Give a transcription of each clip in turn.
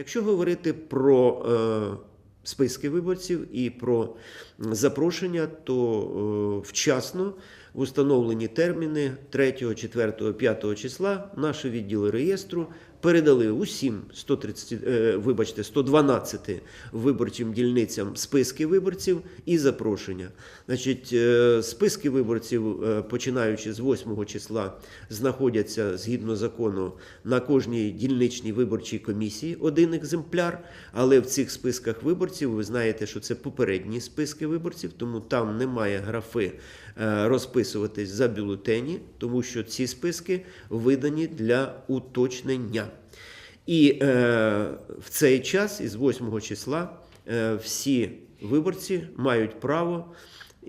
Якщо говорити про е, списки виборців і про запрошення, то е, вчасно в установлені терміни 3, 4, 5 числа наші відділи реєстру передали усім 130, е, вибачте, 112 виборчим дільницям списки виборців і запрошення. Значить, е, списки виборців, е, починаючи з 8 числа, знаходяться згідно закону на кожній дільничній виборчій комісії один екземпляр. Але в цих списках виборців ви знаєте, що це попередні списки виборців, тому там немає графи е, розписуватись за бюлетені, тому що ці списки видані для уточнення. І е, в цей час, із 8 числа, е, всі виборці мають право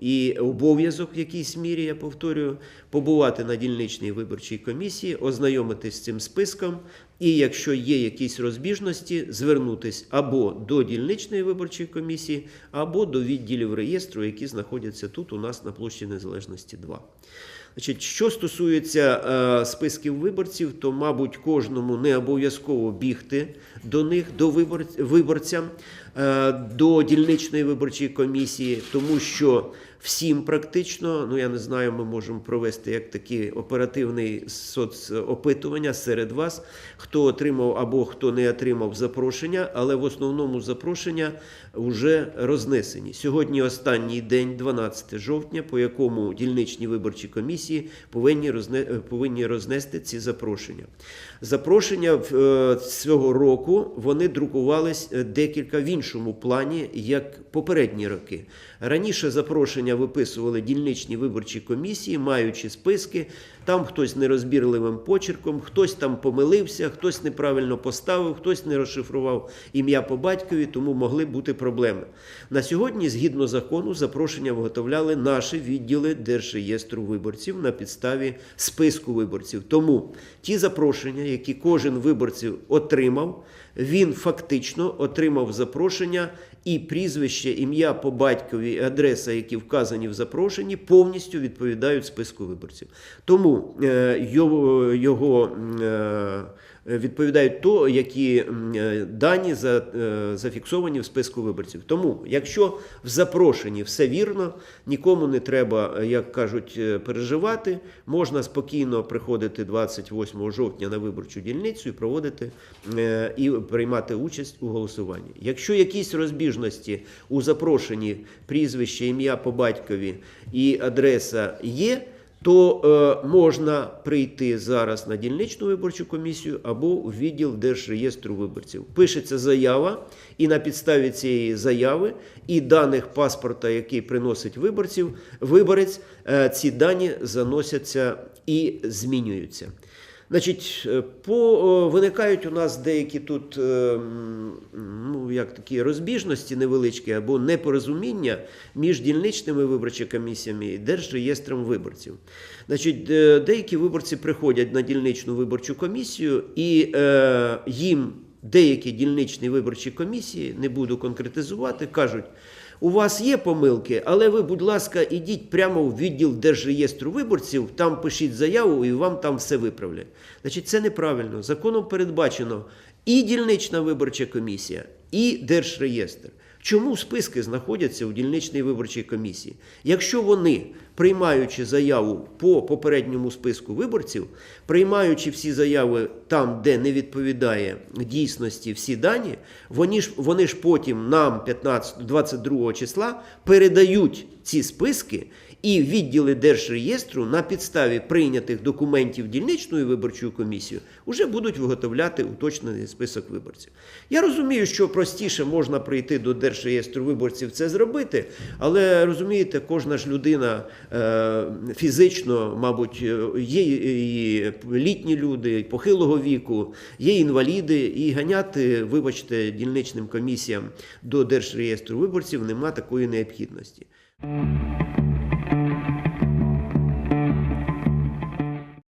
і обов'язок в якійсь мірі, я повторюю, побувати на дільничній виборчій комісії, ознайомитись з цим списком, і якщо є якісь розбіжності, звернутись або до дільничної виборчої комісії, або до відділів реєстру, які знаходяться тут у нас на площі Незалежності 2. Значить, що стосується е, списків виборців, то, мабуть, кожному не обов'язково бігти до них, до вибор, виборцям, е, до дільничної виборчої комісії, тому що всім практично, ну я не знаю, ми можемо провести як такі оперативний соцопитування серед вас, хто отримав або хто не отримав запрошення, але в основному запрошення вже рознесені. Сьогодні останній день, 12 жовтня, по якому дільничні виборчі комісії повинні, розне, е, повинні рознести ці запрошення. Запрошення е, цього року вони друкувались е, декілька в іншому плані, як попередні роки. Раніше запрошення виписували дільничні виборчі комісії, маючи списки. Там хтось нерозбірливим почерком, хтось там помилився, хтось неправильно поставив, хтось не розшифрував ім'я по батькові, тому могли бути проблеми. На сьогодні, згідно закону, запрошення виготовляли наші відділи Держреєстру виборців на підставі списку виборців. Тому ті запрошення, які кожен виборців отримав, він фактично отримав запрошення і прізвище, ім'я по батькові, і адреса, які вказані в запрошенні, повністю відповідають списку виборців. Тому е, його, його е, відповідають то, які е, дані е, зафіксовані в списку виборців. Тому, якщо в запрошенні все вірно, нікому не треба, е, як кажуть, е, переживати, можна спокійно приходити 28 жовтня на виборчу дільницю і проводити е, і приймати участь у голосуванні. Якщо якісь розбіжності у запрошенні прізвище, ім'я по батькові і адреса є, то е, можна прийти зараз на дільничну виборчу комісію або в відділ Держреєстру виборців. Пишеться заява, і на підставі цієї заяви і даних паспорта, який приносить виборців, виборець, е, ці дані заносяться і змінюються. Значить, е, по, виникають у нас деякі тут е, ну, як такі розбіжності невеличкі або непорозуміння між дільничними виборчими комісіями і Держреєстром виборців. Значить, е, деякі виборці приходять на дільничну виборчу комісію і е, їм деякі дільничні виборчі комісії, не буду конкретизувати, кажуть. У вас є помилки, але ви, будь ласка, ідіть прямо в відділ Держреєстру виборців, там пишіть заяву і вам там все виправлять. Значить, це неправильно. Законом передбачено і дільнична виборча комісія, і Держреєстр. Чому списки знаходяться у дільничній виборчій комісії? Якщо вони, приймаючи заяву по попередньому списку виборців, приймаючи всі заяви там, де не відповідає дійсності всі дані, вони ж, вони ж потім нам 15, 22 числа передають ці списки і відділи Держреєстру на підставі прийнятих документів дільничною виборчою комісією вже будуть виготовляти уточнений список виборців. Я розумію, що простіше можна прийти до Держреєстру виборців це зробити, але розумієте, кожна ж людина фізично, мабуть, е, є і літні люди, і похилого віку, є інваліди, і ганяти, вибачте, дільничним комісіям до Держреєстру виборців нема такої необхідності.